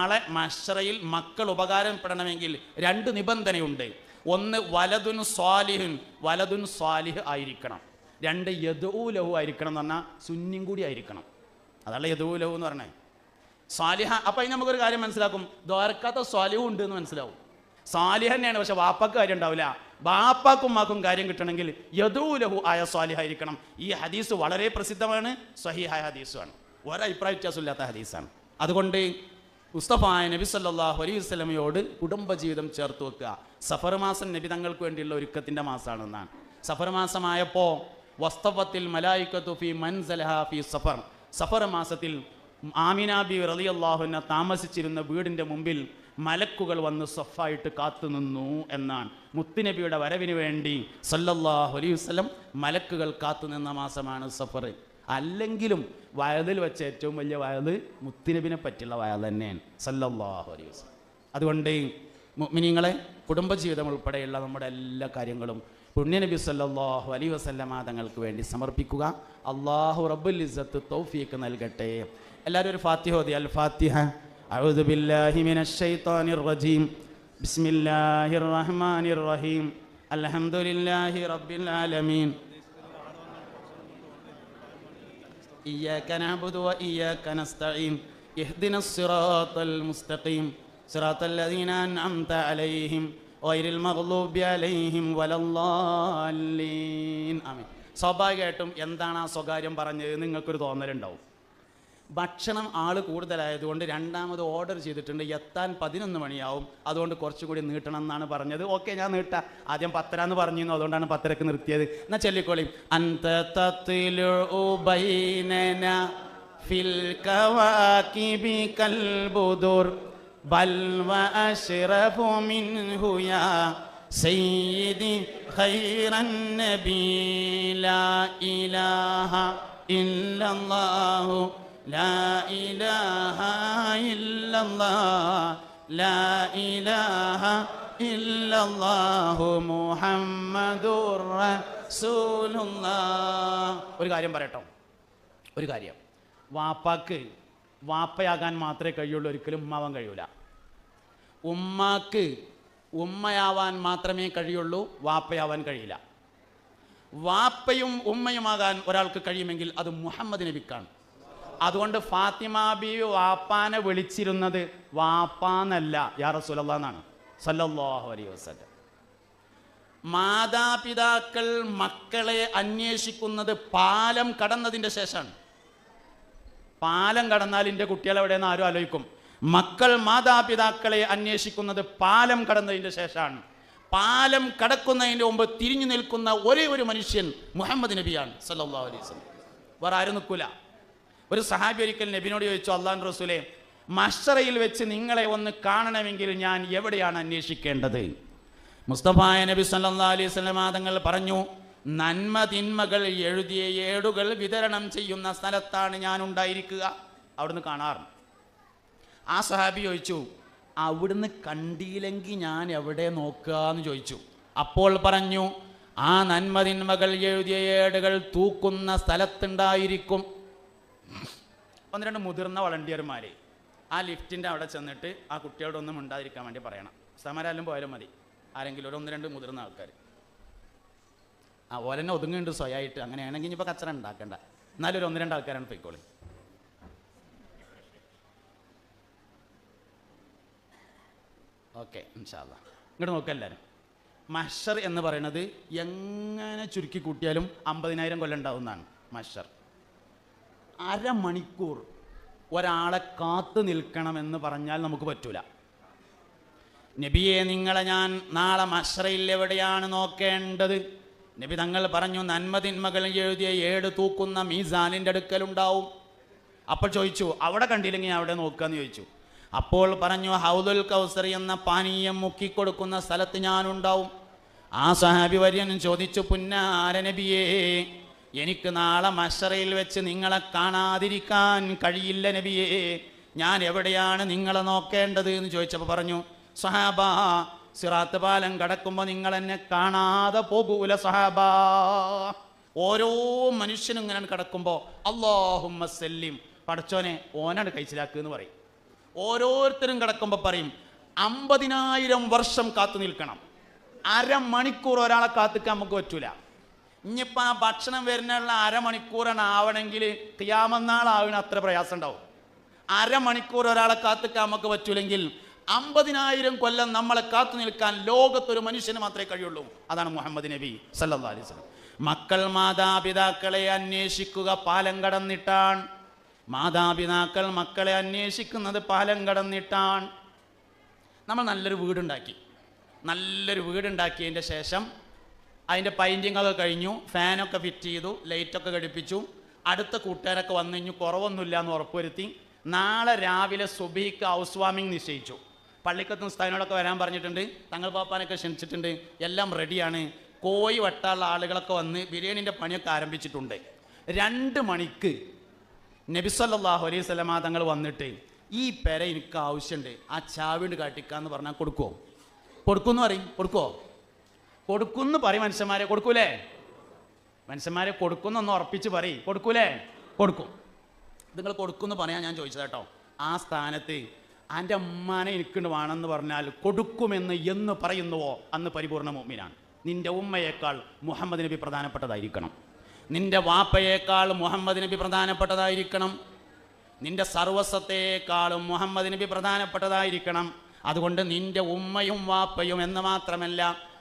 നാളെ മഷറയിൽ മക്കൾ ഉപകാരപ്പെടണമെങ്കിൽ രണ്ട് നിബന്ധനയുണ്ട്. ഒന്ന് വലതുൻ സ്വാലിഹുൻ വലതുൻ സ്വാലിഹ് ആയിരിക്കണം. രണ്ട് യദൂലഹു ആയിരിക്കണം എന്ന് പറഞ്ഞാൽ സുന്നിയും കൂടി ആയിരിക്കണം. അതല്ല യദൂലഹു എന്ന് പറഞ്ഞേ? സ്വാലിഹ അപ്പം അതിന് നമുക്കൊരു കാര്യം മനസ്സിലാക്കും. ദ്വാരക്കാത്ത സ്വാലിഹു ഉണ്ട് എന്ന് മനസ്സിലാവും. സ്വാലിഹ തന്നെയാണ് പക്ഷെ വാപ്പാക്ക് കാര്യം ഉണ്ടാവില്ല. ബാപ്പാക്കും മാക്കും കാര്യം കിട്ടണമെങ്കിൽ യദൂലഹു ആയ സ്വാലിഹ ആയിരിക്കണം. ഈ ഹദീസ് വളരെ പ്രസിദ്ധമാണ് സഹിഹായ ഹദീസുമാണ്. ഒരഭിപ്രായ വ്യത്യാസമില്ലാത്ത ഹദീസാണ്. അതുകൊണ്ട് മുസ്തഫായ നബി സല്ലാഹു അലൈഹി വസ്ലമയോട് കുടുംബജീവിതം ചേർത്ത് വെക്കുക. സഫർ മാസം നബി തങ്ങൾക്ക് വേണ്ടിയുള്ള ഒരുക്കത്തിന്റെ മാസമാണെന്നാണ് സഫർ മാസമായപ്പോൾ വസ്തവത്തിൽ മലായിക്കത്തു ഫി മൻസലഹ ഫി സഫർ. സഫർ മാസത്തിൽ ആമിന ബി റളിയല്ലാഹുവിനെ താമസിച്ചിരുന്ന വീടിന്റെ മുമ്പിൽ മലക്കുകൾ വന്ന് സഫായിട്ട് കാത്തുനിന്നു എന്നാണ്. മുത്തുനബിയുടെ വരവിന് വേണ്ടി സല്ലല്ലാഹു അലൈഹി വസ്ലം മലക്കുകൾ കാത്തുനിന്ന മാസമാണ് സഫർ അല്ലെങ്കിലും വയതിൽ വെച്ച ഏറ്റവും വലിയ വയത് മുത്തിനബിനെ പറ്റിയുള്ള വയത് തന്നെയാണ്. സല്ലല്ലാഹു അലൈഹി വസ്ലം അതുകൊണ്ട് മിനിങ്ങളെ കുടുംബജീവിതം ഉൾപ്പെടെയുള്ള നമ്മുടെ എല്ലാ കാര്യങ്ങളും പുണ്യനബി സല്ലല്ലാഹു അലൈഹി വസല്ലമ തങ്ങൾക്ക് വേണ്ടി സമർപ്പിക്കുക. അള്ളാഹു റബ്ബുൽ ഇസ്സത്ത് തൗഫീക്ക് നൽകട്ടെ. എല്ലാവരും ഒരു ഫാത്തിഹ ഓതി. അൽ ഫാത്തിഹ. അഊദു ബില്ലാഹി الرجيم بسم റജീം. ബിസ്മില്ലാഹിർ റഹ്മാനിർ റഹീം. അൽഹംദുലില്ലാഹി റബ്ബിൽ ആലമീൻ. إياك نعبد وإياك نستعين اهدنا الصراط المستقيم صراط الذين أنعمت عليهم غير المغضوب عليهم ولا الضالين ആമീൻ സ്വാഭാവികമായിട്ടും എന്താണ് ആ സ്വകാര്യം പറഞ്ഞത് നിങ്ങൾക്കൊരു തോന്നലുണ്ടാവും ഭക്ഷണം ആൾ കൂടുതലായതുകൊണ്ട് രണ്ടാമത് ഓർഡർ ചെയ്തിട്ടുണ്ട്. എത്താൻ പതിനൊന്ന് മണിയാവും. അതുകൊണ്ട് കുറച്ചുകൂടി നീട്ടണം എന്നാണ് പറഞ്ഞത്. ഓക്കെ ഞാൻ നീട്ടാം. ആദ്യം പത്തര എന്ന് പറഞ്ഞിരുന്നു. അതുകൊണ്ടാണ് പത്തരക്ക് നിർത്തിയത്. എന്നാ ചൊല്ലിക്കോളി. അന്ത തത്തിലു ബൈനന ഫിൽ കവാകിബി കൽബുദുർ ബൽ وأشرف منه يا سيدي خير النبي لا إله إلا الله لا إله إلا الله لا إله إلا الله محمد رسول الله ഒരു കാര്യം പറയട്ടോ ഒരു കാര്യം വാപ്പാക്ക് വാപ്പയാകാൻ മാത്രമേ കഴിയുള്ളൂ ഒരിക്കലും ഉമ്മാവാൻ കഴിയൂല ഉമ്മാക്ക് ഉമ്മയാവാൻ മാത്രമേ കഴിയുള്ളൂ വാപ്പയാവാൻ കഴിയില്ല വാപ്പയും ഉമ്മയുമാകാൻ ഒരാൾക്ക് കഴിയുമെങ്കിൽ അത് മുഹമ്മദ് നബിക്കാണ് അതുകൊണ്ട് ഫാത്തിമ ബി വാപ്പാനെ വിളിച്ചിരുന്നത് വാപ്പാന്നല്ല യാ റസൂലല്ലാ എന്നാണ്. സല്ലല്ലാഹു അലൈഹി വസല്ലം. മാതാപിതാക്കൾ മക്കളെ അന്വേഷിക്കുന്നത് പാലം കടന്നതിന്റെ ശേഷമാണ്. പാലം കടന്നാൽ എന്റെ കുട്ടികൾ എവിടെയെന്ന് ആരും ആലോചിക്കും. മക്കൾ മാതാപിതാക്കളെ അന്വേഷിക്കുന്നത് പാലം കടന്നതിന്റെ ശേഷമാണ്. പാലം കടക്കുന്നതിന്റെ മുമ്പ് തിരിഞ്ഞു നിൽക്കുന്ന ഒരേ ഒരു മനുഷ്യൻ മുഹമ്മദ് നബിയാണ് സല്ലല്ലാഹു അലൈഹി വസല്ലം. വേറെ ആരും നിൽക്കൂല. ഒരു സഹാബി ഒരിക്കൽ നബിനോട് ചോദിച്ചു അള്ളാൻ റസൂലെ മഷറയിൽ വെച്ച് നിങ്ങളെ ഒന്ന് കാണണമെങ്കിൽ ഞാൻ എവിടെയാണ് അന്വേഷിക്കേണ്ടത്? മുസ്തഫായ നബി സല്ലാ അലൈഹി വസല്ലം തങ്ങൾ പറഞ്ഞു നന്മ തിന്മകൾ എഴുതിയ ഏടുകൾ വിതരണം ചെയ്യുന്ന സ്ഥലത്താണ് ഞാൻ ഉണ്ടായിരിക്കുക. അവിടുന്ന് കാണാറുണ്ട് ആ സഹാബി ചോദിച്ചു അവിടുന്ന് കണ്ടിയില്ലെങ്കിൽ ഞാൻ എവിടെ നോക്കുക? എന്ന് ചോദിച്ചു. അപ്പോൾ പറഞ്ഞു ആ നന്മതിന്മകൾ എഴുതിയ ഏടുകൾ തൂക്കുന്ന സ്ഥലത്തുണ്ടായിരിക്കും. ഒന്ന് രണ്ട് മുതിർന്ന വളണ്ടിയർമാർ ആ ലിഫ്റ്റിന്റെ അവിടെ ചെന്നിട്ട് ആ കുട്ടിയോടൊന്നും ഉണ്ടാതിരിക്കാൻ വേണ്ടി പറയണം. സമരാലും പോയാലും മതി. ആരെങ്കിലും ഒരു ഒന്ന് രണ്ട് മുതിർന്ന ആൾക്കാർ ആ ഓലെന്നെ ഒതുങ്ങുന്നുണ്ട് സ്വയമായിട്ട് അങ്ങനെയാണെങ്കിൽ ഇനിയിപ്പോൾ കച്ചറ ഉണ്ടാക്കണ്ട. എന്നാലും ഒരു ഒന്ന് രണ്ട് ആൾക്കാരാണ് പോയിക്കോളി. ഓക്കെ ഇൻഷാല്ല ഇങ്ങോട്ട് നോക്കുക എല്ലാവരും മഷർ എന്ന് പറയുന്നത് എങ്ങനെ ചുരുക്കി കൂട്ടിയാലും അമ്പതിനായിരം കൊല്ലം ഉണ്ടാവുന്നതാണ് മഷർ. അരമണിക്കൂർ ഒരാളെ കാത്തു നിൽക്കണമെന്ന് പറഞ്ഞാൽ നമുക്ക് പറ്റൂല. നബിയെ നിങ്ങളെ ഞാൻ നാളെ മശ്രയിൽ എവിടെയാണ് നോക്കേണ്ടത്? നബി തങ്ങൾ പറഞ്ഞു നന്മതിന്മകൾ എഴുതിയ ഏട് തൂക്കുന്ന മീസാനിന്റെ അടുക്കലുണ്ടാവും. അപ്പോൾ ചോദിച്ചു അവിടെ കണ്ടില്ലെങ്കിൽ അവിടെ നോക്കാന്ന് ചോദിച്ചു. അപ്പോൾ പറഞ്ഞു ഹൗദുൽ കൗസർ എന്ന പാനീയം മുക്കിക്കൊടുക്കുന്ന സ്ഥലത്ത് ഞാനുണ്ടാവും. ആ സഹാബി വര്യൻ ചോദിച്ചു പുന്നാര നബിയേ എനിക്ക് നാളെ മഷറയിൽ വെച്ച് നിങ്ങളെ കാണാതിരിക്കാൻ കഴിയില്ല നബിയേ. ഞാൻ എവിടെയാണ് നിങ്ങളെ നോക്കേണ്ടത് എന്ന് ചോദിച്ചപ്പോൾ പറഞ്ഞു സഹാബ സിറാത്ത് പാലം കടക്കുമ്പോൾ നിങ്ങൾ എന്നെ കാണാതെ പോകൂല സഹാബ. ഓരോ മനുഷ്യനും ഇങ്ങനെ കിടക്കുമ്പോൾ അള്ളാഹുമ്മ സല്ലിം. പടച്ചോനെ ഓനാണ് കഴിച്ചിലാക്കുക എന്ന് പറയും. ഓരോരുത്തരും കിടക്കുമ്പോൾ പറയും അമ്പതിനായിരം വർഷം കാത്തു നിൽക്കണം. അരമണിക്കൂർ ഒരാളെ കാത്തിക്കാൻ നമുക്ക് പറ്റൂല. ഇനിയിപ്പോൾ ആ ഭക്ഷണം വരുന്നുള്ള അരമണിക്കൂറാണ് ആവണമെങ്കിൽ ക്യാമന്നാളാവണ അത്ര പ്രയാസം ഉണ്ടാവും അരമണിക്കൂർ ഒരാളെ കാത്തിക്കാൻ നമുക്ക് പറ്റൂലെങ്കിൽ അമ്പതിനായിരം കൊല്ലം നമ്മളെ കാത്തു നിൽക്കാൻ ലോകത്തൊരു മനുഷ്യന് മാത്രമേ കഴിയുള്ളൂ. അതാണ് മുഹമ്മദ് നബി സല്ലാ അലൈഹി സ്വലം മക്കൾ മാതാപിതാക്കളെ അന്വേഷിക്കുക പാലം കടന്നിട്ടാണ്. മാതാപിതാക്കൾ മക്കളെ അന്വേഷിക്കുന്നത് പാലം കടന്നിട്ടാണ്. നമ്മൾ നല്ലൊരു വീടുണ്ടാക്കി. നല്ലൊരു വീടുണ്ടാക്കിയതിന്റെ ശേഷം അതിന്റെ പൈന്റിങ് ഒക്കെ കഴിഞ്ഞു ഫാനൊക്കെ ഫിറ്റ് ചെയ്തു ലൈറ്റൊക്കെ ഘടിപ്പിച്ചു. അടുത്ത കൂട്ടുകാരൊക്കെ വന്നു കഴിഞ്ഞു കുറവൊന്നുമില്ല എന്ന് ഉറപ്പുവരുത്തി. നാളെ രാവിലെ സുബീക്ക് ഹൗസ് വാമിങ് നിശ്ചയിച്ചു. പള്ളിക്കത്തും സ്ഥാനോടൊക്കെ വരാൻ പറഞ്ഞിട്ടുണ്ട്. തങ്ങൾ പാപ്പാനൊക്കെ ക്ഷണിച്ചിട്ടുണ്ട്. എല്ലാം റെഡിയാണ് കോയി വട്ടാനുള്ള ആളുകളൊക്കെ വന്ന് ബിരിയാണിന്റെ പണിയൊക്കെ ആരംഭിച്ചിട്ടുണ്ട്. രണ്ട് മണിക്ക് നബിസല്ലാഹു അലൈഹി സ്വലമ തങ്ങൾ വന്നിട്ട് ഈ പെര എനിക്ക് ആവശ്യമുണ്ട്. ആ ചാവിണ്ട് കാട്ടിക്കാന്ന് പറഞ്ഞാൽ കൊടുക്കുമോ കൊടുക്കുമെന്ന് പറയും. കൊടുക്കുമോ കൊടുക്കുമെന്ന് പറയും മനുഷ്യന്മാരെ കൊടുക്കൂലേ? മനുഷ്യന്മാരെ കൊടുക്കുന്നൊന്ന് ഉറപ്പിച്ച് പറയും. കൊടുക്കൂലേ? കൊടുക്കും. നിങ്ങൾ കൊടുക്കുമെന്ന് പറയാൻ ഞാൻ ചോദിച്ചത് കേട്ടോ. ആ സ്ഥാനത്ത് എന്റെ അമ്മാനെ എനിക്കുണ്ട് വേണമെന്ന് പറഞ്ഞാൽ കൊടുക്കുമെന്ന് എന്ന് പറയുന്നുവോ? അന്ന് പരിപൂർണ മോമിനാണ് നിന്റെ ഉമ്മയേക്കാൾ മുഹമ്മദ് നബി പ്രധാനപ്പെട്ടതായിരിക്കണം. നിന്റെ വാപ്പയേക്കാൾ മുഹമ്മദ് നബി പ്രധാനപ്പെട്ടതായിരിക്കണം. നിന്റെ സർവസ്വത്തെക്കാളും മുഹമ്മദ് നബി പ്രധാനപ്പെട്ടതായിരിക്കണം. അതുകൊണ്ട് നിന്റെ ഉമ്മയും വാപ്പയും എന്ന് മാത്രമല്ല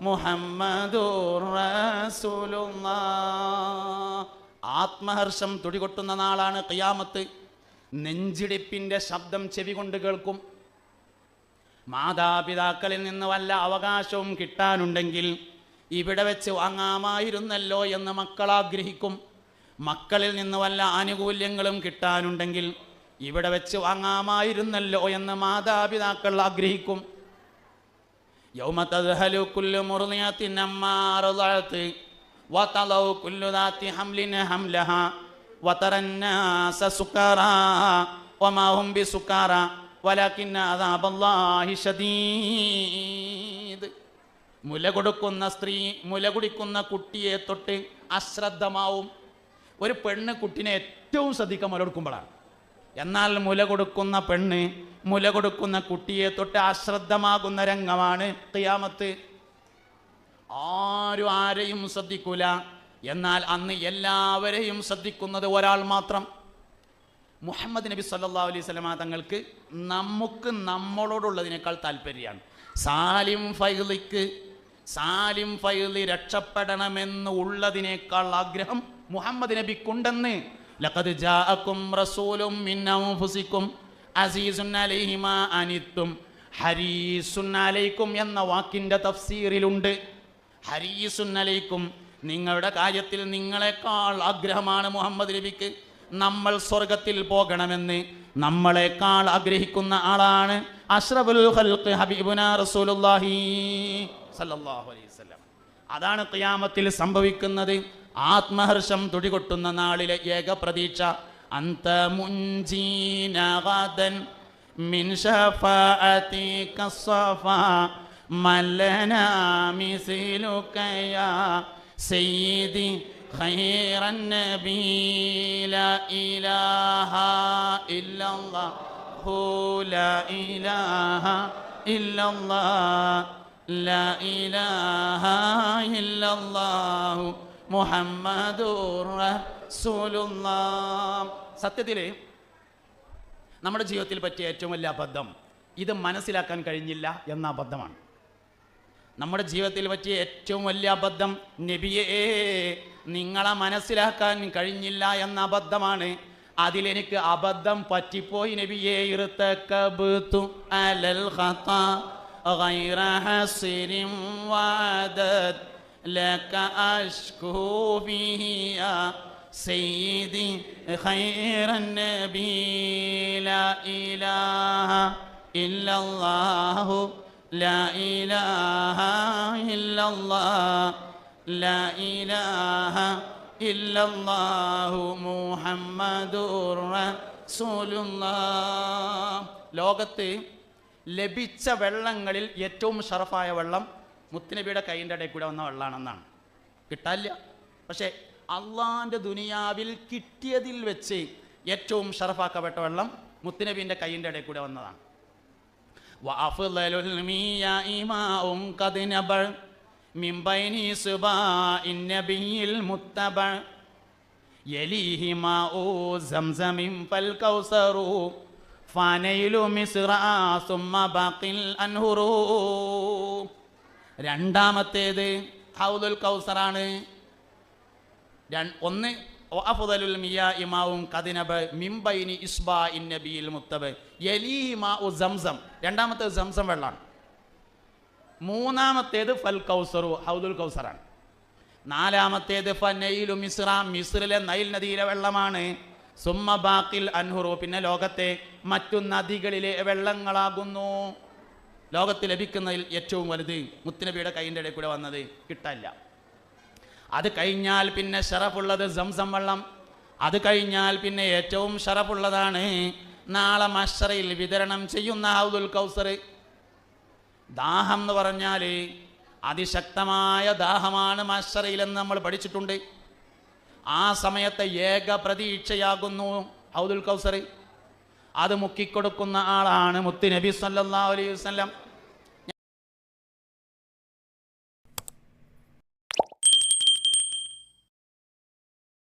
മുഹമ്മദൂർ ആത്മഹർഷം തുടികൊട്ടുന്ന നാളാണ് ഖിയാമത്ത്. നെഞ്ചിടിപ്പിന്റെ ശബ്ദം ചെവി കൊണ്ട് കേൾക്കും. മാതാപിതാക്കളിൽ നിന്ന് വല്ല അവകാശവും കിട്ടാനുണ്ടെങ്കിൽ ഇവിടെ വെച്ച് വാങ്ങാമായിരുന്നല്ലോ എന്ന് മക്കൾ ആഗ്രഹിക്കും. മക്കളിൽ നിന്ന് വല്ല ആനുകൂല്യങ്ങളും കിട്ടാനുണ്ടെങ്കിൽ ഇവിടെ വെച്ച് വാങ്ങാമായിരുന്നല്ലോ എന്ന് മാതാപിതാക്കൾ ആഗ്രഹിക്കും. يوم تذهل كل مرضية عما أرضعت وتضع كل ذات حمل حملها وترى الناس سكارى وما هم بسكارى ولكن عذاب الله شديد മുല കൊടുക്കുന്ന സ്ത്രീ മുല കുടിക്കുന്ന കുട്ടിയെ തൊട്ട് അശ്രദ്ധമാവും ഒരു പെണ്ണ് കുട്ടിനെ ഏറ്റവും ശ്രദ്ധിക്കാൻ മുല കൊടുക്കുമ്പോഴാണ് എന്നാൽ മുല കൊടുക്കുന്ന പെണ്ണ് മുല കൊടുക്കുന്ന കുട്ടിയെ തൊട്ട് അശ്രദ്ധമാകുന്ന രംഗമാണ് കിയാമത്ത് ആരും ആരെയും ശ്രദ്ധിക്കൂല. എന്നാൽ അന്ന് എല്ലാവരെയും ശ്രദ്ധിക്കുന്നത് ഒരാൾ മാത്രം. മുഹമ്മദ് നബി സല്ലാ അലൈഹി സ്വലമ തങ്ങൾക്ക് നമുക്ക് നമ്മളോടുള്ളതിനേക്കാൾ താല്പര്യമാണ്. സാലിം ഫൈലിക്ക് സാലിം ഫൈലി രക്ഷപ്പെടണമെന്ന് ഉള്ളതിനേക്കാൾ ആഗ്രഹം മുഹമ്മദ് നബിക്കുണ്ടെന്ന് ലഖദ് ജാഅക്കും റസൂലും മിൻ അസീസുൻ അലൈഹിമാ അനിത്തും ഹരീസുൻ അലൈക്കും എന്ന വാക്കിന്റെ തഫ്സീറിലുണ്ട്. ഹരീസുൻ അലൈക്കും നിങ്ങളുടെ കാര്യത്തിൽ നിങ്ങളെക്കാൾ ആഗ്രഹമാണ് മുഹമ്മദ് നബിക്ക്. നമ്മൾ സ്വർഗത്തിൽ പോകണമെന്ന് നമ്മളെക്കാൾ ആഗ്രഹിക്കുന്ന ആളാണ് അഷ്റഫുൽ ഖൽഖ് ഹബീബുന റസൂലുള്ളാഹി സല്ലല്ലാഹു അലൈഹി വസല്ലം. അതാണ് ഖിയാമത്തിൽ സംഭവിക്കുന്നത്. ആത്മഹർഷം തുടികൊട്ടുന്ന നാളിലെ ഏക പ്രതീക്ഷ അന്ത മുൻജീന ഗദൻ മിൻ ശഫാഅതിക സഫാ മല്ലനാ മിസ്ലുക യാ سيدي خير النبي لا إله إلا الله لا إله إلا الله لا إله إلا الله محمد رسول الله സത്യത്തിൽ നമ്മുടെ ജീവിതത്തിൽ പറ്റിയ ഏറ്റവും വലിയ അബദ്ധം ഇത് മനസ്സിലാക്കാൻ കഴിഞ്ഞില്ല എന്ന അബദ്ധമാണ് നമ്മുടെ ജീവിതത്തിൽ പറ്റിയ ഏറ്റവും വലിയ അബദ്ധം നബിയെ നിങ്ങളെ മനസ്സിലാക്കാൻ കഴിഞ്ഞില്ല എന്ന അബദ്ധമാണ് അതിലെനിക്ക് അബദ്ധം പറ്റിപ്പോയി നബിയെ ഇറുത്തക്കബുത്തു അലൽ ഖത്താ غير حصر وعدد لك أشكو فيه يا سيدي خير النبي لا إله ഇല്ലല്ലാഹു ലാ ഇലാഹ ഇല്ലല്ലാഹ് ലാ ഇലാഹ ഇല്ലല്ലാഹു മുഹമ്മദുർ റസൂലുള്ളാഹ് ലോകത്ത് ലഭിച്ച വെള്ളങ്ങളിൽ ഏറ്റവും ഷറഫായ വെള്ളം മുത്തുനബിയുടെ കൈന്റെ ഇടയിൽ കൂടെ വന്ന വെള്ളമാണെന്നാണ് കിട്ടാല്ല പക്ഷേ അള്ളാന്റെ ദുനിയാവിൽ കിട്ടിയതിൽ വെച്ച് ഏറ്റവും ഷറഫാക്കപ്പെട്ട വെള്ളം മുത്തുനബീന്റെ കൈന്റെ ഇടയിൽ കൂടെ വന്നതാണ്. ഫാനയിലും മിസ്റാ സുമ്മ ബാക്കിൽ അൻഹുറൂ. രണ്ടാമത്തേത് ഹൗദുൽ കൗസറാണ്. ഒന്ന് അഫുദലുൽ മിയ ഇമാവും കദിനബ് മിംബൈനി ഇസ്ബാ ഇൻ നബിയിൽ മുത്തബ്. യലീഹി മാ ഉ സംസം. രണ്ടാമത്തേത് സംസം വെള്ളമാണ് മൂന്നാമത്തേത് ഫൽ കൗസറു ഹൗദുൽ കൗസറാണ്. നാലാമത്തേത് ഫനയിലു മിസ്ര മിസ്രിലെ നൈൽ നദിയിലെ വെള്ളമാണ്. സുമ്മ ബാക്കിൽ അൻഹുറു പിന്നെ ലോകത്തെ മറ്റു നദികളിലെ വെള്ളങ്ങളാകുന്നു. ലോകത്ത് ലഭിക്കുന്നതിൽ ഏറ്റവും വലുത് മുത്തുനബിയുടെ കൈന്റെ ഇടയിൽ കൂടെ വന്നത് കിട്ടല്ല. അത് കഴിഞ്ഞാൽ പിന്നെ ഷറഫുള്ളത് സംസം വെള്ളം. അത് കഴിഞ്ഞാൽ പിന്നെ ഏറ്റവും ഷറഫുള്ളതാണ് നാളെ മഷറയിൽ വിതരണം ചെയ്യുന്ന ഹൗദുൽ കൗസർ. ദാഹം എന്ന് പറഞ്ഞാൽ അതിശക്തമായ ദാഹമാണ് മഷറയിലെന്ന് നമ്മൾ പഠിച്ചിട്ടുണ്ട്. ആ സമയത്തെ ഏക പ്രതീക്ഷയാകുന്നു ഹൗദുൽ കൗസർ. അത് മുക്കിക്കൊടുക്കുന്ന ആളാണ് മുത്ത് നബി സല്ലല്ലാഹു അലൈഹി